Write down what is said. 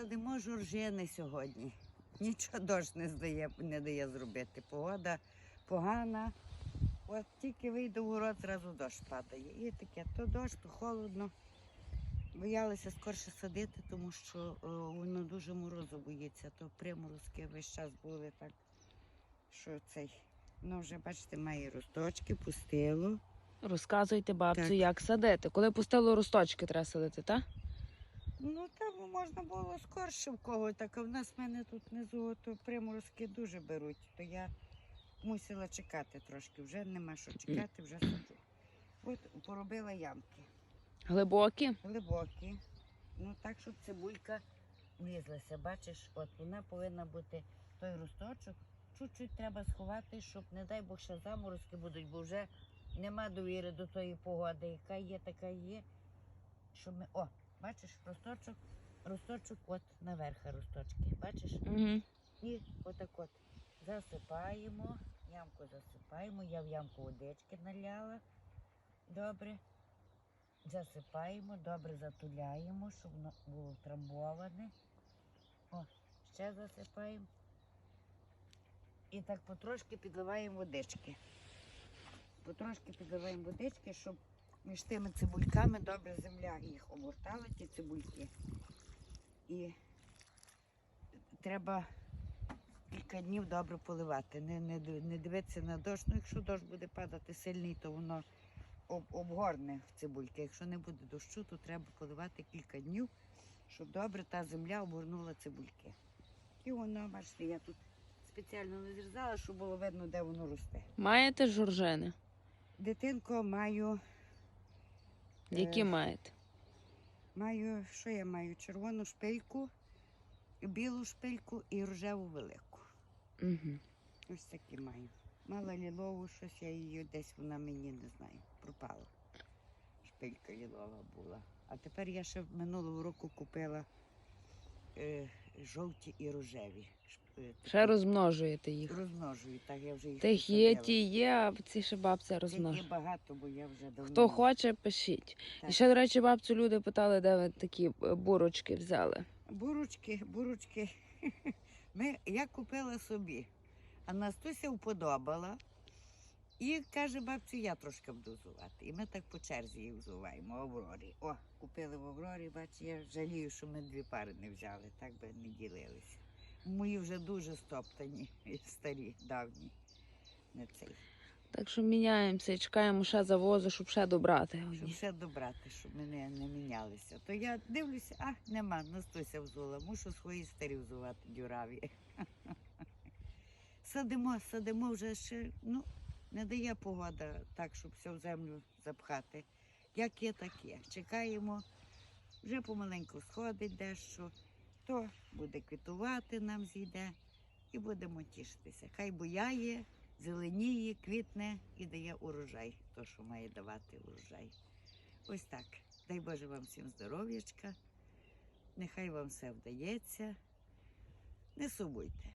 садимо жоржини сьогодні. Нічого дощ не, здає, не дає зробити. Погода погана. От тільки вийду в город, зразу дощ падає. І таке, то дощ, то холодно. Боялися скорше садити, тому що е, воно дуже морозу боїться, то приморозки весь час були так, що цей. Ну, вже бачите, має росточки, пустило. Розказуйте бабцю, Так. як садити. Коли пустило росточки, треба садити, так? Ну там можна було скорше в кого, так а в нас в мене тут внизу то приморозки дуже беруть, то я мусила чекати трошки. Вже нема що чекати, вже саджу. От поробила ямки. Глибокі. Глибокі. Ну так, щоб цибулька влізлася. Бачиш, от вона повинна бути той росточок. Чуть-чуть треба сховати, щоб, не дай Бог, ще заморозки будуть, бо вже нема довіри до тої погоди, яка є, така є. Щоб ми... О, бачиш, росточок, росточок от наверх росточки. Бачиш? Угу. І отак от засипаємо, ямку засипаємо. Я в ямку водички наляла. Добре. Засипаємо, добре затуляємо, щоб воно було втрамбоване. О, ще засипаємо. І так потрошки підливаємо водички. Потрошки підливаємо водички, щоб між тими цибульками добре земля їх обгортала, ті цибульки. І треба кілька днів добре поливати. Не, не, не дивитися на дощ. Ну, якщо дощ буде падати сильний, то воно об, обгорне в цибульки. Якщо не буде дощу, то треба поливати кілька днів, щоб добре та земля обгорнула цибульки. І воно, бачите, я тут спеціально не зрізала, щоб було видно, де воно росте. Маєте жоржини? Дитинко маю. Які Е, маєте? Маю, що я маю? Червону шпильку, білу шпильку і рожеву велику. Угу. Ось такі маю. Мала лілову, щось я її десь вона мені не знаю, пропала. Шпилька лілова була. А тепер я ще минулого року купила е, жовті і рожеві. Шп- е, Ще розмножуєте їх. Розмножую, так я вже їх Тих є, посадила. ті є, а ці ще бабця Тих розмножує. багато, бо я вже давно. Хто хоче, пишіть. І Так. ще, до речі, бабцю люди питали, де ви такі е, бурочки взяли. Бурочки, бурочки. Ми, я купила собі, а Настуся вподобала. І каже, бабцю, я трошки буду взувати. І ми так по черзі їх взуваємо, Аврорі. О, купили в Аврорі, бач, я жалію, що ми дві пари не взяли, так би не ділилися. Мої вже дуже стоптані, старі, давні. Не цей. Так що міняємося і чекаємо ще завозу, щоб ще добрати. Щоб все добрати, щоб ми не, не мінялися. То я дивлюся, а нема, Настуся взула, мушу свої старі взувати дюраві. Садимо, садимо вже ще, ну, не дає погода так, щоб все в землю запхати. Як є, так є. Чекаємо, вже помаленьку сходить дещо, то буде квітувати, нам зійде, і будемо тішитися. Хай буяє, зеленіє, квітне і дає урожай, то, що має давати урожай. Ось так. Дай Боже вам всім здоров'ячка. Нехай вам все вдається. Не сумуйте.